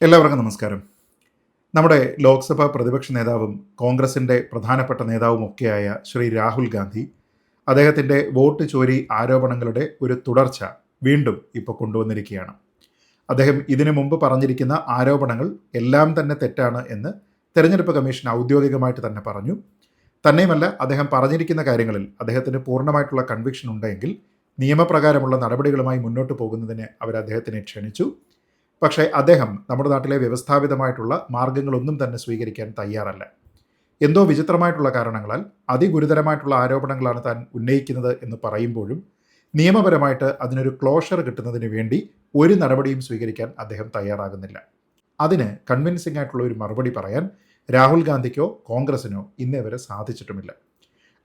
എല്ലാവർക്കും നമസ്കാരം. നമ്മുടെ ലോക്സഭാ പ്രതിപക്ഷ നേതാവും കോൺഗ്രസിന്റെ പ്രധാനപ്പെട്ട നേതാവും ഒക്കെയായ ശ്രീ രാഹുൽ ഗാന്ധി അദ്ദേഹത്തിന്റെ വോട്ട് ചോരി ആരോപണങ്ങളുടെ ഒരു തുടർച്ച വീണ്ടും ഇപ്പോൾ കൊണ്ടുവന്നിരിക്കുകയാണ്. അദ്ദേഹം ഇതിനു മുമ്പ് പറഞ്ഞിരിക്കുന്ന ആരോപണങ്ങൾ എല്ലാം തന്നെ തെറ്റാണ് എന്ന് തെരഞ്ഞെടുപ്പ് കമ്മീഷൻ ഔദ്യോഗികമായിട്ട് തന്നെ പറഞ്ഞു. തന്നെയുമല്ല അദ്ദേഹം പറഞ്ഞിരിക്കുന്ന കാര്യങ്ങളിൽ അദ്ദേഹത്തിന് പൂർണമായിട്ടുള്ള കൺവിക്ഷൻ ഉണ്ടെങ്കിൽ നിയമപ്രകാരമുള്ള നടപടികളുമായി മുന്നോട്ട് പോകുന്നതിന് അവർ അദ്ദേഹത്തിനെ ക്ഷണിച്ചു. പക്ഷേ അദ്ദേഹം നമ്മുടെ നാട്ടിലെ വ്യവസ്ഥാപിതമായിട്ടുള്ള മാർഗങ്ങളൊന്നും തന്നെ സ്വീകരിക്കാൻ തയ്യാറല്ല. എന്തോ വിചിത്രമായിട്ടുള്ള കാരണങ്ങളാൽ അതിഗുരുതരമായിട്ടുള്ള ആരോപണങ്ങളാണ് താൻ ഉന്നയിക്കുന്നത് എന്ന് പറയുമ്പോഴും നിയമപരമായിട്ട് അതിനൊരു ക്ലോഷർ കിട്ടുന്നതിന് വേണ്ടി ഒരു നടപടിയും സ്വീകരിക്കാൻ അദ്ദേഹം തയ്യാറാകുന്നില്ല. അതിന് കൺവിൻസിംഗ് ആയിട്ടുള്ള ഒരു മറുപടി പറയാൻ രാഹുൽ ഗാന്ധിക്കോ കോൺഗ്രസിനോ ഇന്നേ വരെ സാധിച്ചിട്ടുമില്ല.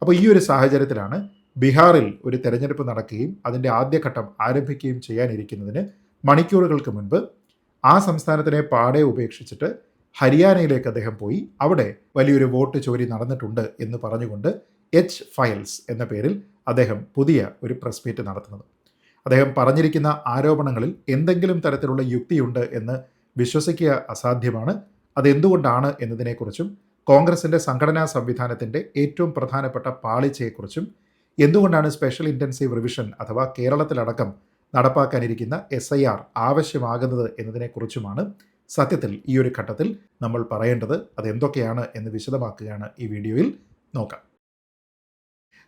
അപ്പോൾ ഈ ഒരു സാഹചര്യത്തിലാണ് ബീഹാറിൽ ഒരു തെരഞ്ഞെടുപ്പ് നടക്കുകയും അതിന്റെ ആദ്യഘട്ടം ആരംഭിക്കുകയും ചെയ്യാനിരിക്കുന്നതിന് മണിക്കൂറുകൾക്ക് മുൻപ് ആ സംസ്ഥാനത്തിനെ പാടെ ഉപേക്ഷിച്ചിട്ട് ഹരിയാനയിലേക്ക് അദ്ദേഹം പോയി. അവിടെ വലിയൊരു വോട്ട് ചോരി നടന്നിട്ടുണ്ട് എന്ന് പറഞ്ഞുകൊണ്ട് എച്ച് ഫയൽസ് എന്ന പേരിൽ അദ്ദേഹം പുതിയ ഒരു പ്രസ് മീറ്റ് നടത്തുന്നത്. അദ്ദേഹം പറഞ്ഞിരിക്കുന്ന ആരോപണങ്ങളിൽ എന്തെങ്കിലും തരത്തിലുള്ള യുക്തിയുണ്ട് എന്ന് വിശ്വസിക്കുക അസാധ്യമാണ്. അതെന്തുകൊണ്ടാണ് എന്നതിനെക്കുറിച്ചും കോൺഗ്രസിന്റെ സംഘടനാ സംവിധാനത്തിന്റെ ഏറ്റവും പ്രധാനപ്പെട്ട പാളിച്ചയെക്കുറിച്ചും എന്തുകൊണ്ടാണ് സ്പെഷ്യൽ ഇന്റൻസീവ് റിവിഷൻ അഥവാ കേരളത്തിലടക്കം നടപ്പാക്കാനിരിക്കുന്ന എസ് ഐ ആർ ആവശ്യമാകുന്നത് എന്നതിനെക്കുറിച്ചുമാണ് സത്യത്തിൽ ഈ ഒരു ഘട്ടത്തിൽ നമ്മൾ പറയേണ്ടത്. അത് എന്തൊക്കെയാണ് എന്ന് വിശദമാക്കുകയാണ് ഈ വീഡിയോയിൽ നോക്കാം.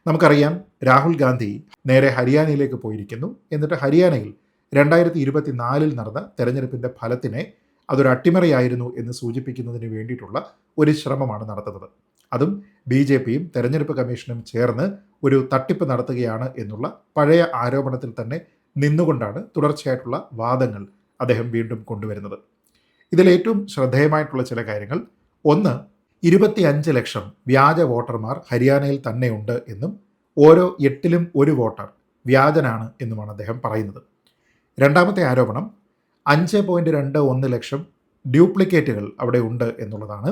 നമുക്കറിയാം രാഹുൽ ഗാന്ധി നേരെ ഹരിയാനയിലേക്ക് പോയിരിക്കുന്നു. എന്നിട്ട് ഹരിയാനയിൽ രണ്ടായിരത്തി ഇരുപത്തിനാലിൽ നടന്ന തെരഞ്ഞെടുപ്പിന്റെ ഫലത്തിനെ അതൊരു അട്ടിമറിയായിരുന്നു എന്ന് സൂചിപ്പിക്കുന്നതിന് വേണ്ടിയിട്ടുള്ള ഒരു ശ്രമമാണ് നടത്തുന്നത്. അതും ബി ജെ പിയും തെരഞ്ഞെടുപ്പ് കമ്മീഷനും ചേർന്ന് ഒരു തട്ടിപ്പ് നടത്തുകയാണ് എന്നുള്ള പഴയ ആരോപണത്തിൽ തന്നെ നിന്നുകൊണ്ടാണ് തുടർച്ചയായിട്ടുള്ള വാദങ്ങൾ അദ്ദേഹം വീണ്ടും കൊണ്ടുവരുന്നത്. ഇതിലേറ്റവും ശ്രദ്ധേയമായിട്ടുള്ള ചില കാര്യങ്ങൾ ഒന്ന് ഇരുപത്തി അഞ്ച് ലക്ഷം വ്യാജ വോട്ടർമാർ ഹരിയാനയിൽ തന്നെയുണ്ട് എന്നും ഓരോ എട്ടിലും ഒരു വോട്ടർ വ്യാജനാണ് എന്നുമാണ് അദ്ദേഹം പറയുന്നത്. രണ്ടാമത്തെ ആരോപണം അഞ്ച് പോയിന്റ് രണ്ട് ഒന്ന് ലക്ഷം ഡ്യൂപ്ലിക്കേറ്റുകൾ അവിടെ ഉണ്ട് എന്നുള്ളതാണ്.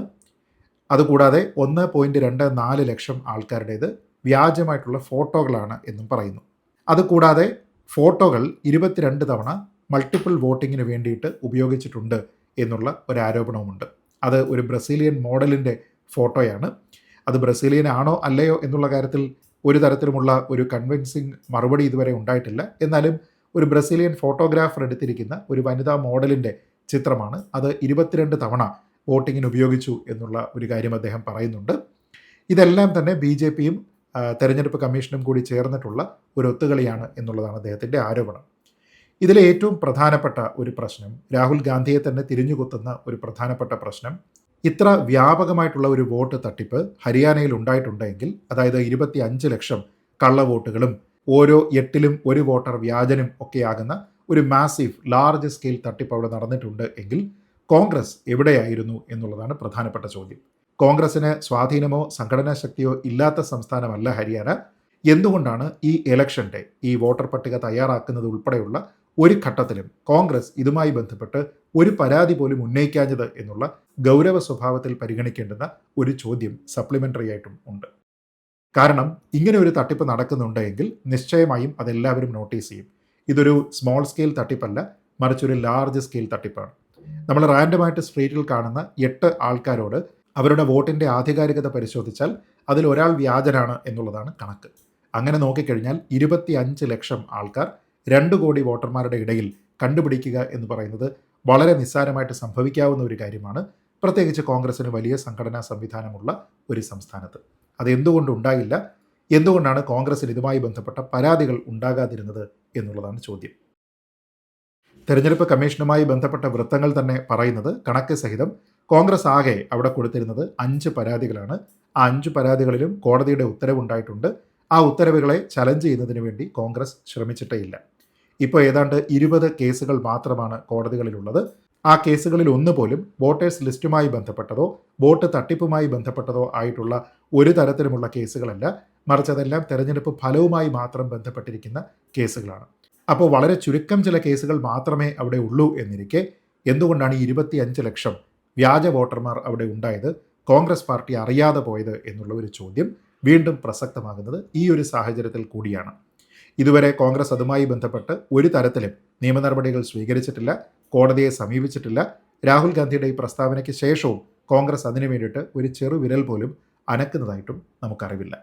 അതുകൂടാതെ ഒന്ന് പോയിന്റ് രണ്ട് നാല് ലക്ഷം ആൾക്കാരുടേത് വ്യാജമായിട്ടുള്ള ഫോട്ടോകളാണ് എന്നും പറയുന്നു. അതുകൂടാതെ ഫോട്ടോകൾ ഇരുപത്തിരണ്ട് തവണ മൾട്ടിപ്പിൾ വോട്ടിങ്ങിന് വേണ്ടിയിട്ട് ഉപയോഗിച്ചിട്ടുണ്ട് എന്നുള്ള ഒരു ആരോപണവുമുണ്ട് അത് ഒരു ബ്രസീലിയൻ മോഡലിന്റെ ഫോട്ടോയാണ്. അത് ബ്രസീലിയൻ ആണോ അല്ലയോ എന്നുള്ള കാര്യത്തിൽ ഒരു തരത്തിലുമുള്ള ഒരു കൺവിൻസിങ് മറുപടി ഇതുവരെ ഉണ്ടായിട്ടില്ല. എന്നാലും ഒരു ബ്രസീലിയൻ ഫോട്ടോഗ്രാഫർ എടുത്തിരിക്കുന്ന ഒരു വനിതാ മോഡലിന്റെ ചിത്രമാണ്. അത് ഇരുപത്തിരണ്ട് തവണ വോട്ടിങ്ങിന് ഉപയോഗിച്ചു എന്നുള്ള ഒരു കാര്യം അദ്ദേഹം പറയുന്നുണ്ട്. ഇതെല്ലാം തന്നെ ബി ജെ പിയും തെരഞ്ഞെടുപ്പ് കമ്മീഷനും കൂടി ചേർന്നിട്ടുള്ള ഒരു ഒത്തുകളിയാണ് എന്നുള്ളതാണ് അദ്ദേഹത്തിന്റെ ആരോപണം. ഇതിലെ ഏറ്റവും പ്രധാനപ്പെട്ട ഒരു പ്രശ്നം രാഹുൽ ഗാന്ധിയെ തന്നെ തിരിഞ്ഞുകുത്തുന്ന ഒരു പ്രധാനപ്പെട്ട പ്രശ്നം ഇത്ര വ്യാപകമായിട്ടുള്ള ഒരു വോട്ട് തട്ടിപ്പ് ഹരിയാനയിൽ ഉണ്ടായിട്ടുണ്ടെങ്കിൽ അതായത് ഇരുപത്തി അഞ്ച് ലക്ഷം കള്ളവോട്ടുകളും ഓരോ എട്ടിലും ഒരു വോട്ടർ വ്യാജനും ഒക്കെയാകുന്ന ഒരു മാസീവ് ലാർജ് സ്കെയിൽ തട്ടിപ്പ് അവിടെ നടന്നിട്ടുണ്ട് എങ്കിൽ കോൺഗ്രസ് എവിടെയായിരുന്നു എന്നുള്ളതാണ് പ്രധാനപ്പെട്ട ചോദ്യം. കോൺഗ്രസിന് സ്വാധീനമോ സംഘടനാ ശക്തിയോ ഇല്ലാത്ത സംസ്ഥാനമല്ല ഹരിയാന. എന്തുകൊണ്ടാണ് ഈ ഇലക്ഷൻ ഇലക്ഷന്റെ ഈ വോട്ടർ പട്ടിക തയ്യാറാക്കുന്നത് ഉൾപ്പെടെയുള്ള ഒരു ഘട്ടത്തിലും കോൺഗ്രസ് ഇതുമായി ബന്ധപ്പെട്ട് ഒരു പരാതി പോലും ഉന്നയിക്കാഞ്ഞത് എന്നുള്ള ഗൗരവ സ്വഭാവത്തിൽ പരിഗണിക്കേണ്ടുന്ന ഒരു ചോദ്യം സപ്ലിമെന്ററി ആയിട്ടും ഉണ്ട്. കാരണം ഇങ്ങനെ ഒരു തട്ടിപ്പ് നടക്കുന്നുണ്ടെങ്കിൽ നിശ്ചയമായും അതെല്ലാവരും നോട്ടീസ് ചെയ്യും. ഇതൊരു സ്മോൾ സ്കെയിൽ തട്ടിപ്പല്ല മറിച്ചൊരു ലാർജ് സ്കെയിൽ തട്ടിപ്പാണ്. നമ്മൾ റാൻഡമായിട്ട് സ്ട്രീറ്റിൽ കാണുന്ന എട്ട് ആൾക്കാരോട് അവരുടെ വോട്ടിന്റെ ആധികാരികത പരിശോധിച്ചാൽ അതിൽ ഒരാൾ വ്യാജനാണ് എന്നുള്ളതാണ് കണക്ക്. അങ്ങനെ നോക്കിക്കഴിഞ്ഞാൽ ഇരുപത്തി അഞ്ച് ലക്ഷം ആൾക്കാർ രണ്ട് കോടി വോട്ടർമാരുടെ ഇടയിൽ കണ്ടുപിടിക്കുക എന്ന് പറയുന്നത് വളരെ നിസ്സാരമായിട്ട് സംഭവിക്കാവുന്ന ഒരു കാര്യമാണ്. പ്രത്യേകിച്ച് കോൺഗ്രസിന് വലിയ സംഘടനാ സംവിധാനമുള്ള ഒരു സംസ്ഥാനത്ത്. അത് എന്തുകൊണ്ട് ഉണ്ടായില്ല? എന്തുകൊണ്ടാണ് കോൺഗ്രസിൽ ഇതുമായി ബന്ധപ്പെട്ട പരാതികൾ ഉണ്ടാകാതിരുന്നത് എന്നുള്ളതാണ് ചോദ്യം. തെരഞ്ഞെടുപ്പ് കമ്മീഷനുമായി ബന്ധപ്പെട്ട വൃത്തങ്ങൾ തന്നെ പറയുന്നത് കണക്ക് സഹിതം കോൺഗ്രസ് ആകെ അവിടെ കൊടുത്തിരുന്നത് അഞ്ച് പരാതികളാണ്. ആ അഞ്ച് പരാതികളിലും കോടതിയുടെ ഉത്തരവുണ്ടായിട്ടുണ്ട്. ആ ഉത്തരവുകളെ ചലഞ്ച് ചെയ്യുന്നതിന് വേണ്ടി കോൺഗ്രസ് ശ്രമിച്ചിട്ടേ ഇല്ല ഇപ്പോൾ ഏതാണ്ട് ഇരുപത് കേസുകൾ മാത്രമാണ് കോടതികളിലുള്ളത്. ആ കേസുകളിൽ ഒന്ന് പോലും വോട്ടേഴ്സ് ലിസ്റ്റുമായി ബന്ധപ്പെട്ടതോ വോട്ട് തട്ടിപ്പുമായി ബന്ധപ്പെട്ടതോ ആയിട്ടുള്ള ഒരു തരത്തിലുമുള്ള കേസുകളല്ല. മറിച്ച് അതെല്ലാം തെരഞ്ഞെടുപ്പ് ഫലവുമായി മാത്രം ബന്ധപ്പെട്ടിരിക്കുന്ന കേസുകളാണ്. അപ്പോൾ വളരെ ചുരുക്കം ചില കേസുകൾ മാത്രമേ അവിടെ ഉള്ളൂ എന്നിരിക്കെ എന്തുകൊണ്ടാണ് ഇരുപത്തി ലക്ഷം വ്യാജ വോട്ടർമാർ അവിടെ ഉണ്ടായത് കോൺഗ്രസ് പാർട്ടി അറിയാതെ പോയത് എന്നുള്ള ഒരു ചോദ്യം വീണ്ടും പ്രസക്തമാകുന്നത് ഈ ഒരു സാഹചര്യത്തിൽ കൂടിയാണ്. ഇതുവരെ കോൺഗ്രസ് അതുമായി ബന്ധപ്പെട്ട് ഒരു തരത്തിലും നിയമ നടപടികൾ സ്വീകരിച്ചിട്ടില്ല കോടതിയെ സമീപിച്ചിട്ടില്ല. രാഹുൽ ഗാന്ധിയുടെ ഈ പ്രസ്താവനയ്ക്ക് ശേഷവും കോൺഗ്രസ് അതിനു വേണ്ടിയിട്ട് ഒരു ചെറു വിരൽ പോലും അനക്കുന്നതായിട്ടും നമുക്കറിവില്ല.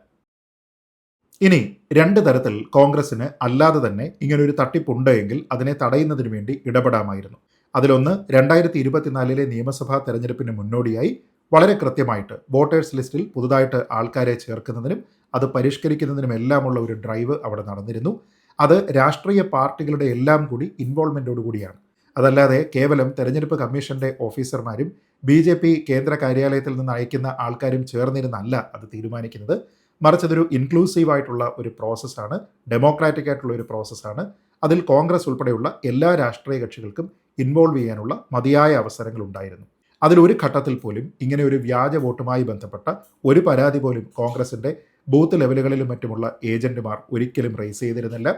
ഇനി രണ്ട് തരത്തിൽ കോൺഗ്രസിന് അല്ലാതെ തന്നെ ഇങ്ങനൊരു തട്ടിപ്പുണ്ട് എങ്കിൽ അതിനെ തടയുന്നതിന് വേണ്ടി ഇടപെടാമായിരുന്നു. അതിലൊന്ന് രണ്ടായിരത്തി ഇരുപത്തിനാലിലെ നിയമസഭാ തെരഞ്ഞെടുപ്പിന് മുന്നോടിയായി വളരെ കൃത്യമായിട്ട് വോട്ടേഴ്സ് ലിസ്റ്റിൽ പുതുതായിട്ട് ആൾക്കാരെ ചേർക്കുന്നതിനും അത് പരിഷ്കരിക്കുന്നതിനുമെല്ലാമുള്ള ഒരു ഡ്രൈവ് അവിടെ നടന്നിരുന്നു. അത് രാഷ്ട്രീയ പാർട്ടികളുടെ എല്ലാം കൂടി ഇൻവോൾവ്മെന്റോടു കൂടിയാണ്. അതല്ലാതെ കേവലം തെരഞ്ഞെടുപ്പ് കമ്മീഷന്റെ ഓഫീസർമാരും ബി ജെ പി കേന്ദ്ര കാര്യാലയത്തിൽ നിന്ന് അയക്കുന്ന ആൾക്കാരും ചേർന്നിരുന്നല്ല അത് തീരുമാനിക്കുന്നത്. മറിച്ച് അതൊരു ഇൻക്ലൂസീവ് ആയിട്ടുള്ള ഒരു പ്രോസസ്സാണ്. ഡെമോക്രാറ്റിക് ആയിട്ടുള്ള ഒരു പ്രോസസ്സാണ്. അതിൽ കോൺഗ്രസ് ഉൾപ്പെടെയുള്ള എല്ലാ രാഷ്ട്രീയ കക്ഷികൾക്കും ഇൻവോൾവ് ചെയ്യാനുള്ള മതിയായ അവസരങ്ങൾ ഉണ്ടായിരുന്നു. അതിലൊരു ഘട്ടത്തിൽ പോലും ഇങ്ങനെ ഒരു വ്യാജ വോട്ടുമായി ബന്ധപ്പെട്ട ഒരു പരാതി പോലും കോൺഗ്രസിന്റെ ബൂത്ത് ലെവലുകളിലും മറ്റുമുള്ള ഏജന്റുമാർ ഒരിക്കലും റേസ് ചെയ്തിരുന്നില്ല.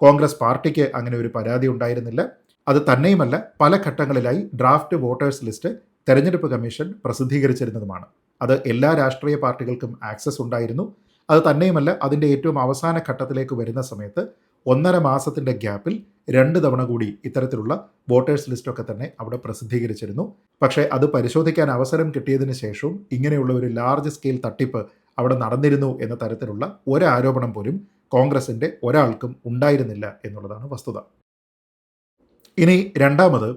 കോൺഗ്രസ് പാർട്ടിക്ക് അങ്ങനെ ഒരു പരാതി ഉണ്ടായിരുന്നില്ല. അത് തന്നെയുമല്ല പല ഘട്ടങ്ങളിലായി ഡ്രാഫ്റ്റ് വോട്ടേഴ്സ് ലിസ്റ്റ് തെരഞ്ഞെടുപ്പ് കമ്മീഷൻ പ്രസിദ്ധീകരിച്ചിരുന്നതുമാണ്. അത് എല്ലാ രാഷ്ട്രീയ പാർട്ടികൾക്കും ആക്സസ് ഉണ്ടായിരുന്നു. അത് തന്നെയുമല്ല അതിന്റെ ഏറ്റവും അവസാന ഘട്ടത്തിലേക്ക് വരുന്ന സമയത്ത് ഒന്നര മാസത്തിന്റെ ഗ്യാപ്പിൽ രണ്ട് തവണ കൂടി ഇത്തരത്തിലുള്ള വോട്ടേഴ്സ് ലിസ്റ്റൊക്കെ തന്നെ അവിടെ പ്രസിദ്ധീകരിച്ചിരുന്നു. പക്ഷേ അത് പരിശോധിക്കാൻ അവസരം കിട്ടിയതിന് ശേഷവും ഇങ്ങനെയുള്ള ഒരു ലാർജ് സ്കെയിൽ തട്ടിപ്പ് അവിടെ നടന്നിരുന്നു എന്ന തരത്തിലുള്ള ഒരാരോപണം പോലും കോൺഗ്രസിന്റെ ഒരാൾക്കും ഉണ്ടായിരുന്നില്ല എന്നുള്ളതാണ് വസ്തുത. ഇനി രണ്ടാമത്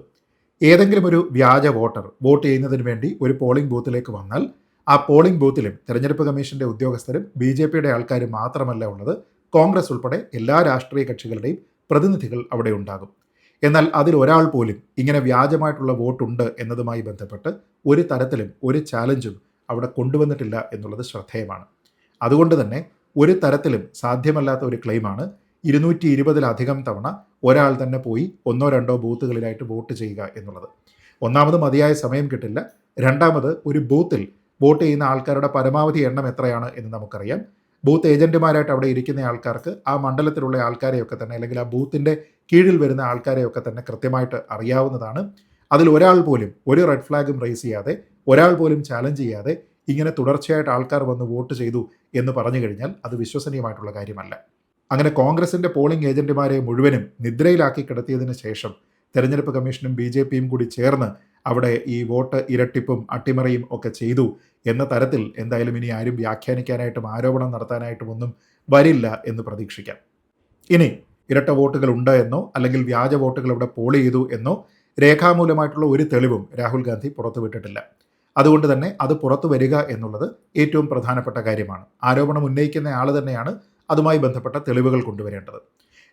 ഏതെങ്കിലും ഒരു വ്യാജ വോട്ടർ വോട്ട് ചെയ്യുന്നതിന് വേണ്ടി ഒരു പോളിംഗ് ബൂത്തിലേക്ക് വന്നാൽ ആ പോളിംഗ് ബൂത്തിലും തെരഞ്ഞെടുപ്പ് കമ്മീഷന്റെ ഉദ്യോഗസ്ഥരും ബി ജെ പിയുടെ ആൾക്കാരും മാത്രമല്ല ഉള്ളത് കോൺഗ്രസ് ഉൾപ്പെടെ എല്ലാ രാഷ്ട്രീയ കക്ഷികളുടെയും പ്രതിനിധികൾ അവിടെ ഉണ്ടാകും. എന്നാൽ അതിൽ ഒരാൾ പോലും ഇങ്ങനെ വ്യാജമായിട്ടുള്ള വോട്ടുണ്ട് എന്നതുമായി ബന്ധപ്പെട്ട് ഒരു തരത്തിലും ഒരു ചാലഞ്ചും അവിടെ കൊണ്ടുവന്നിട്ടില്ല എന്നുള്ളത് ശ്രദ്ധേയമാണ്. അതുകൊണ്ട് തന്നെ ഒരു തരത്തിലും സാധ്യമല്ലാത്ത ഒരു ക്ലെയിമാണ് ഇരുന്നൂറ്റി ഇരുപതിലധികം തവണ ഒരാൾ തന്നെ പോയി ഒന്നോ രണ്ടോ ബൂത്തുകളിലായിട്ട് വോട്ട് ചെയ്യുക എന്നുള്ളത്. ഒന്നാമത് മതിയായ സമയം കിട്ടില്ല. രണ്ടാമത് ഒരു ബൂത്തിൽ വോട്ട് ചെയ്യുന്ന ആൾക്കാരുടെ പരമാവധി എണ്ണം എത്രയാണ് എന്ന് നമുക്കറിയാം. ബൂത്ത് ഏജന്റുമാരായിട്ട് അവിടെ ഇരിക്കുന്ന ആൾക്കാർക്ക് ആ മണ്ഡലത്തിലുള്ള ആൾക്കാരെയൊക്കെ തന്നെ അല്ലെങ്കിൽ ആ ബൂത്തിന്റെ കീഴിൽ വരുന്ന ആൾക്കാരെയൊക്കെ തന്നെ കൃത്യമായിട്ട് അറിയാവുന്നതാണ്. അതിൽ ഒരാൾ പോലും ഒരു റെഡ് ഫ്ലാഗും റേസ് ചെയ്യാതെ ഒരാൾ പോലും ചാലഞ്ച് ചെയ്യാതെ ഇങ്ങനെ തുടർച്ചയായിട്ട് ആൾക്കാർ വന്ന് വോട്ട് ചെയ്തു എന്ന് പറഞ്ഞു കഴിഞ്ഞാൽ അത് വിശ്വസനീയമായിട്ടുള്ള കാര്യമല്ല. അങ്ങനെ കോൺഗ്രസിന്റെ പോളിംഗ് ഏജന്റുമാരെ മുഴുവനും നിദ്രയിലാക്കി കിടത്തിയതിന് ശേഷം തെരഞ്ഞെടുപ്പ് കമ്മീഷനും ബി ജെ പിയും കൂടി ചേർന്ന് അവിടെ ഈ വോട്ട് ഇരട്ടിപ്പും അട്ടിമറിയും ഒക്കെ ചെയ്തു എന്ന തരത്തിൽ എന്തായാലും ഇനി ആരും വ്യാഖ്യാനിക്കാനായിട്ടും ആരോപണം നടത്താനായിട്ടും ഒന്നും വരില്ല എന്ന് പ്രതീക്ഷിക്കാം. ഇനി ഇരട്ട വോട്ടുകൾ ഉണ്ട് എന്നോ അല്ലെങ്കിൽ വ്യാജ വോട്ടുകൾ ഇവിടെ പോൾ ചെയ്തു എന്നോ രേഖാമൂലമായിട്ടുള്ള ഒരു തെളിവും രാഹുൽ ഗാന്ധി പുറത്തുവിട്ടിട്ടില്ല അതുകൊണ്ട് തന്നെ അത് പുറത്തു വരിക എന്നുള്ളത് ഏറ്റവും പ്രധാനപ്പെട്ട കാര്യമാണ്. ആരോപണം ഉന്നയിക്കുന്ന ആൾ തന്നെയാണ് അതുമായി ബന്ധപ്പെട്ട തെളിവുകൾ കൊണ്ടുവരേണ്ടത്.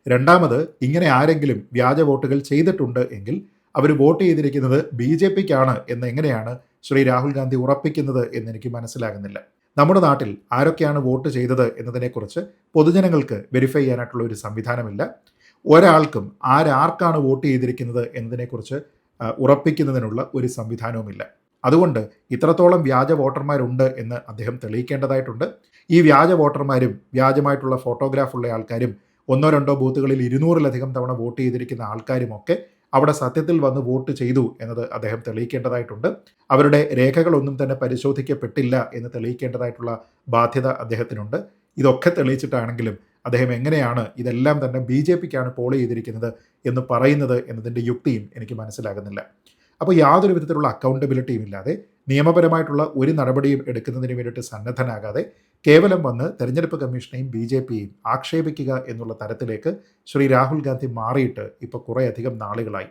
രണ്ടാമത് ഇങ്ങനെ ആരെങ്കിലും വ്യാജ വോട്ടുകൾ ചെയ്തിട്ടുണ്ട് എങ്കിൽ അവർ വോട്ട് ചെയ്തിരിക്കുന്നത് ബി ജെ പിക്കാണ് എന്ന് എങ്ങനെയാണ് ശ്രീ രാഹുൽ ഗാന്ധി ഉറപ്പിക്കുന്നത് എന്ന് എനിക്ക് മനസ്സിലാകുന്നില്ല. നമ്മുടെ നാട്ടിൽ ആരൊക്കെയാണ് വോട്ട് ചെയ്തത് എന്നതിനെക്കുറിച്ച് പൊതുജനങ്ങൾക്ക് വെരിഫൈ ചെയ്യാനായിട്ടുള്ള ഒരു സംവിധാനമില്ല. ഒരാൾക്കും ആരാർക്കാണ് വോട്ട് ചെയ്തിരിക്കുന്നത് എന്നതിനെക്കുറിച്ച് ഉറപ്പിക്കുന്നതിനുള്ള ഒരു സംവിധാനവുമില്ല. അതുകൊണ്ട് ഇത്രത്തോളം വ്യാജ വോട്ടർമാരുണ്ട് എന്ന് അദ്ദേഹം തെളിയിക്കേണ്ടതായിട്ടുണ്ട്. ഈ വ്യാജ വോട്ടർമാരും വ്യാജമായിട്ടുള്ള ഫോട്ടോഗ്രാഫുള്ള ആൾക്കാരും ഒന്നോ രണ്ടോ ബൂത്തുകളിൽ ഇരുന്നൂറിലധികം തവണ വോട്ട് ചെയ്തിരിക്കുന്ന ആൾക്കാരുമൊക്കെ അവിടെ സത്യത്തിൽ വന്ന് വോട്ട് ചെയ്തു എന്നത് അദ്ദേഹം തെളിയിക്കേണ്ടതായിട്ടുണ്ട്. അവരുടെ രേഖകളൊന്നും തന്നെ പരിശോധിക്കപ്പെട്ടില്ല എന്ന് തെളിയിക്കേണ്ടതായിട്ടുള്ള ബാധ്യത അദ്ദേഹത്തിനുണ്ട്. ഇതൊക്കെ തെളിയിച്ചിട്ടാണെങ്കിലും അദ്ദേഹം എങ്ങനെയാണ് ഇതെല്ലാം തന്നെ ബി ജെ പിക്കാണ് പോൾ ചെയ്തിരിക്കുന്നത് എന്ന് പറയുന്നത് എന്നതിന്റെ യുക്തിയും എനിക്ക് മനസ്സിലാകുന്നില്ല. അപ്പോൾ യാതൊരു വിധത്തിലുള്ള അക്കൗണ്ടബിലിറ്റിയും ഇല്ലാതെ നിയമപരമായിട്ടുള്ള ഒരു നടപടിയും എടുക്കുന്നതിന് വേണ്ടിയിട്ട് സന്നദ്ധനാകാതെ കേവലം വന്ന് തെരഞ്ഞെടുപ്പ് കമ്മീഷനെയും ബി ജെ പിയെയും ആക്ഷേപിക്കുക എന്നുള്ള തരത്തിലേക്ക് ശ്രീ രാഹുൽ ഗാന്ധി മാറിയിട്ട് ഇപ്പോൾ കുറേയധികം നാളുകളായി.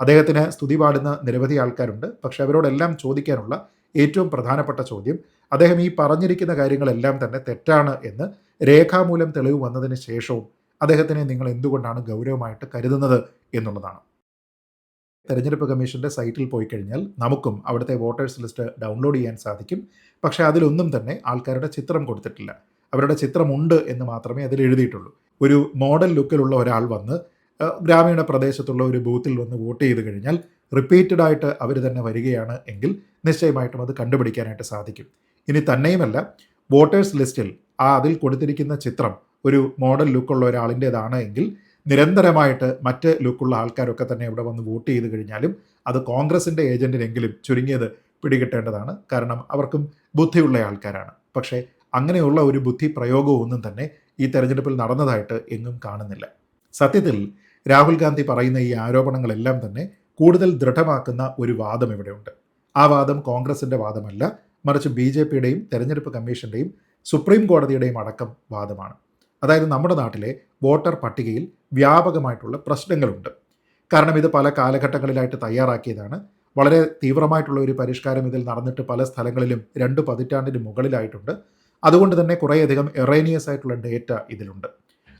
അദ്ദേഹത്തിന് സ്തുതി പാടുന്ന നിരവധി ആൾക്കാരുണ്ട്. പക്ഷെ അവരോടെല്ലാം ചോദിക്കാനുള്ള ഏറ്റവും പ്രധാനപ്പെട്ട ചോദ്യം അദ്ദേഹം ഈ പറഞ്ഞിരിക്കുന്ന കാര്യങ്ങളെല്ലാം തന്നെ തെറ്റാണ് എന്ന് രേഖാമൂലം തെളിവ് വന്നതിന് ശേഷവും അദ്ദേഹത്തിനെ നിങ്ങൾ എന്തുകൊണ്ടാണ് ഗൗരവമായിട്ട് കരുതുന്നത് എന്നുള്ളതാണ്. തെരഞ്ഞെടുപ്പ് കമ്മീഷന്റെ സൈറ്റിൽ പോയി കഴിഞ്ഞാൽ നമുക്കും അവിടുത്തെ വോട്ടേഴ്സ് ലിസ്റ്റ് ഡൗൺലോഡ് ചെയ്യാൻ സാധിക്കും. പക്ഷേ അതിലൊന്നും തന്നെ ആൾക്കാരുടെ ചിത്രം കൊടുത്തിട്ടില്ല. അവരുടെ ചിത്രമുണ്ട് എന്ന് മാത്രമേ അതിൽ എഴുതിയിട്ടുള്ളൂ. ഒരു മോഡൽ ലുക്കിലുള്ള ഒരാൾ വന്ന് ഗ്രാമീണ പ്രദേശത്തുള്ള ഒരു ബൂത്തിൽ വന്ന് വോട്ട് ചെയ്ത് കഴിഞ്ഞാൽ റിപ്പീറ്റഡ് ആയിട്ട് അവർ തന്നെ വരികയാണ് എങ്കിൽ നിശ്ചയമായിട്ടും അത് കണ്ടുപിടിക്കാനായിട്ട് സാധിക്കും. ഇനി തന്നെയുമല്ല വോട്ടേഴ്സ് ലിസ്റ്റിൽ ആ അതിൽ കൊടുത്തിരിക്കുന്ന ചിത്രം ഒരു മോഡൽ ലുക്കുള്ള ഒരാളിന്റേതാണ് എങ്കിൽ നിരന്തരമായിട്ട് മറ്റ് ലുക്കുള്ള ആൾക്കാരൊക്കെ തന്നെ ഇവിടെ വന്ന് വോട്ട് ചെയ്ത് കഴിഞ്ഞാലും അത് കോൺഗ്രസിന്റെ ഏജന്റിനെങ്കിലും ചുരുങ്ങിയത് പിടികിട്ടേണ്ടതാണ്. കാരണം അവർക്കും ബുദ്ധിയുള്ള ആൾക്കാരാണ്. പക്ഷേ അങ്ങനെയുള്ള ഒരു ബുദ്ധി പ്രയോഗവും ഒന്നും തന്നെ ഈ തെരഞ്ഞെടുപ്പിൽ നടന്നതായിട്ട് എങ്ങും കാണുന്നില്ല. സത്യത്തിൽ രാഹുൽ ഗാന്ധി പറയുന്ന ഈ ആരോപണങ്ങളെല്ലാം തന്നെ കൂടുതൽ ദൃഢമാക്കുന്ന ഒരു വാദം ഇവിടെയുണ്ട്. ആ വാദം കോൺഗ്രസിന്റെ വാദമല്ല മറിച്ച് ബി ജെ പിയുടെയും തെരഞ്ഞെടുപ്പ് കമ്മീഷന്റെയും സുപ്രീം കോടതിയുടെയും അടക്കം വാദമാണ്. അതായത് നമ്മുടെ നാട്ടിലെ വോട്ടർ പട്ടികയിൽ വ്യാപകമായിട്ടുള്ള പ്രശ്നങ്ങളുണ്ട്. കാരണം ഇത് പല കാലഘട്ടങ്ങളിലായിട്ട് തയ്യാറാക്കിയതാണ്. വളരെ തീവ്രമായിട്ടുള്ള ഒരു പരിഷ്കാരം ഇതിൽ നടന്നിട്ട് പല സ്ഥലങ്ങളിലും രണ്ട് പതിറ്റാണ്ടിന് മുകളിലായിട്ടുണ്ട്. അതുകൊണ്ട് തന്നെ കുറേയധികം എറേനിയസ് ആയിട്ടുള്ള ഡേറ്റ ഇതിലുണ്ട്.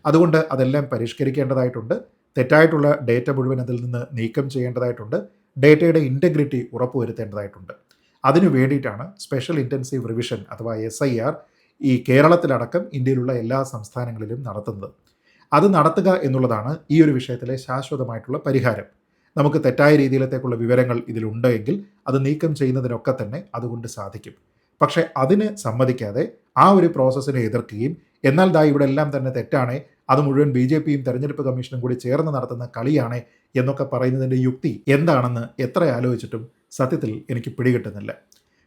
അതുകൊണ്ട് അതെല്ലാം പരിഷ്കരിക്കേണ്ടതായിട്ടുണ്ട്. തെറ്റായിട്ടുള്ള ഡേറ്റ മുഴുവൻ അതിൽ നിന്ന് നീക്കം ചെയ്യേണ്ടതായിട്ടുണ്ട്. ഡേറ്റയുടെ ഇന്റഗ്രിറ്റി ഉറപ്പുവരുത്തേണ്ടതായിട്ടുണ്ട്. അതിനു വേണ്ടിയിട്ടാണ് സ്പെഷ്യൽ ഇന്റൻസീവ് റിവിഷൻ അഥവാ എസ് ഐ ആർ ഈ കേരളത്തിലടക്കം ഇന്ത്യയിലുള്ള എല്ലാ സംസ്ഥാനങ്ങളിലും നടത്തുന്നത്. അത് നടത്തുക എന്നുള്ളതാണ് ഈ ഒരു വിഷയത്തിലെ ശാശ്വതമായിട്ടുള്ള പരിഹാരം. നമുക്ക് തെറ്റായ രീതിയിലത്തേക്കുള്ള വിവരങ്ങൾ ഇതിലുണ്ട് എങ്കിൽ അത് നീക്കം ചെയ്യുന്നതിനൊക്കെ തന്നെ അതുകൊണ്ട് സാധിക്കും. പക്ഷേ അതിന് സമ്മതിക്കാതെ ആ ഒരു പ്രോസസ്സിനെ എതിർക്കുകയും എന്നാൽ ദാ ഇവിടെ എല്ലാം തന്നെ തെറ്റാണേ അത് മുഴുവൻ ബി ജെ പിയും തെരഞ്ഞെടുപ്പ് കമ്മീഷനും കൂടി ചേർന്ന് നടത്തുന്ന കളിയാണ് എന്നൊക്കെ പറയുന്നതിന്റെ യുക്തി എന്താണെന്ന് എത്ര ആലോചിച്ചിട്ടും സത്യത്തിൽ എനിക്ക് പിടികിട്ടുന്നില്ല.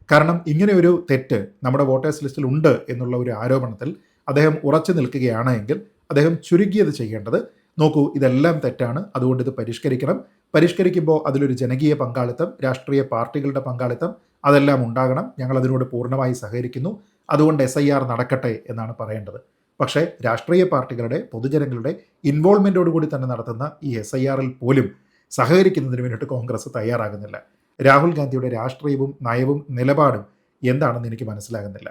കാരണം ഇങ്ങനെ ഒരു തെറ്റ് നമ്മുടെ വോട്ടേഴ്സ് ലിസ്റ്റിൽ ഉണ്ട് എന്നുള്ള ഒരു ആരോപണത്തിൽ അദ്ദേഹം ഉറച്ചു നിൽക്കുകയാണ് എങ്കിൽ അദ്ദേഹം ചുരുക്കിയത് ചെയ്യേണ്ടത് നോക്കൂ ഇതെല്ലാം തെറ്റാണ്. അതുകൊണ്ട് ഇത് പരിഷ്കരിക്കണം. പരിഷ്കരിക്കുമ്പോൾ അതിലൊരു ജനകീയ പങ്കാളിത്തം രാഷ്ട്രീയ പാർട്ടികളുടെ പങ്കാളിത്തം അതെല്ലാം ഉണ്ടാകണം. ഞങ്ങൾ അതിനോട് പൂർണമായി സഹകരിക്കുന്നു. അതുകൊണ്ട് എസ് ഐ ആർ നടക്കട്ടെ എന്നാണ് പറയേണ്ടത്. പക്ഷേ രാഷ്ട്രീയ പാർട്ടികളുടെ പൊതുജനങ്ങളുടെ ഇൻവോൾവ്മെന്റോട് കൂടി തന്നെ നടത്തുന്ന ഈ എസ് ഐ ആറിൽ പോലും സഹകരിക്കുന്നതിന് വേണ്ടിയിട്ട് കോൺഗ്രസ് തയ്യാറാകുന്നില്ല. രാഹുൽ ഗാന്ധിയുടെ രാഷ്ട്രീയവും നയവും നിലപാടും എന്താണെന്ന് എനിക്ക് മനസ്സിലാകുന്നില്ല.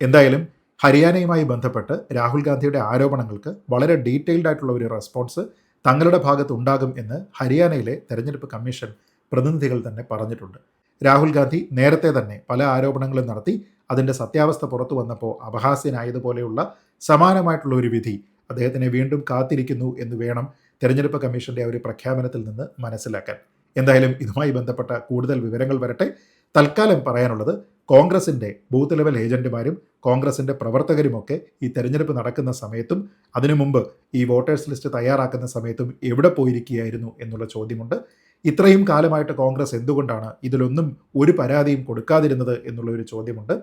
എന്തായാലും ഹരിയാനയുമായി ബന്ധപ്പെട്ട് രാഹുൽ ഗാന്ധിയുടെ ആരോപണങ്ങൾക്ക് വളരെ ഡീറ്റെയിൽഡ് ആയിട്ടുള്ള ഒരു റെസ്പോൺസ് തങ്ങളുടെ ഭാഗത്ത് ഉണ്ടാകും എന്ന് ഹരിയാനയിലെ തെരഞ്ഞെടുപ്പ് കമ്മീഷൻ പ്രതിനിധികൾ തന്നെ പറഞ്ഞിട്ടുണ്ട്. രാഹുൽ ഗാന്ധി നേരത്തെ തന്നെ പല ആരോപണങ്ങളും നടത്തി അതിന്റെ സത്യാവസ്ഥ പുറത്തു വന്നപ്പോൾ അപഹാസ്യനായതുപോലെയുള്ള സമാനമായിട്ടുള്ള ഒരു വിധി അദ്ദേഹത്തിനെ വീണ്ടും കാത്തിരിക്കുന്നു എന്ന് വേണം തെരഞ്ഞെടുപ്പ് കമ്മീഷന്റെ ഒരു പ്രഖ്യാപനത്തിൽ നിന്ന് മനസ്സിലാക്കാൻ. എന്തായാലും ഇതുമായി ബന്ധപ്പെട്ട കൂടുതൽ വിവരങ്ങൾ വരട്ടെ. തൽക്കാലം പറയാനുള്ളത് കോൺഗ്രസിന്റെ ബൂത്ത് ലെവൽ ഏജന്റുമാരും കോൺഗ്രസിന്റെ പ്രവർത്തകരുമൊക്കെ ഈ തെരഞ്ഞെടുപ്പ് നടക്കുന്ന സമയത്തും അതിനു മുമ്പ് ഈ വോട്ടേഴ്സ് ലിസ്റ്റ് തയ്യാറാക്കുന്ന സമയത്തും എവിടെ പോയിരിക്കുകയായിരുന്നു എന്നുള്ള ചോദ്യമുണ്ട്. ഇത്രയും കാലമായിട്ട് കോൺഗ്രസ് എന്തുകൊണ്ടാണ് ഇതിലൊന്നും ഒരു പരാതിയും കൊടുക്കാതിരുന്നത് എന്നുള്ള ഒരു ചോദ്യമുണ്ട്.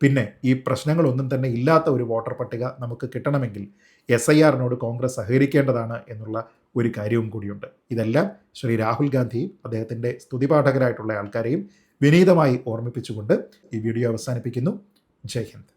പിന്നെ ഈ പ്രശ്നങ്ങളൊന്നും തന്നെ ഇല്ലാത്ത ഒരു വോട്ടർ പട്ടിക നമുക്ക് കിട്ടണമെങ്കിൽ എസ് ഐ ആറിനോട് കോൺഗ്രസ് സഹകരിക്കേണ്ടതാണ് എന്നുള്ള ഒരു കാര്യവും കൂടിയുണ്ട്. ഇതെല്ലാം ശ്രീ രാഹുൽ ഗാന്ധിയും അദ്ദേഹത്തിന്റെ സ്തുതിപാഠകരായിട്ടുള്ള ആൾക്കാരെയും വിനീതമായി ഓർമ്മിപ്പിച്ചുകൊണ്ട് ഈ വീഡിയോ അവസാനിപ്പിക്കുന്നു. ജയ് ഹിന്ദ്.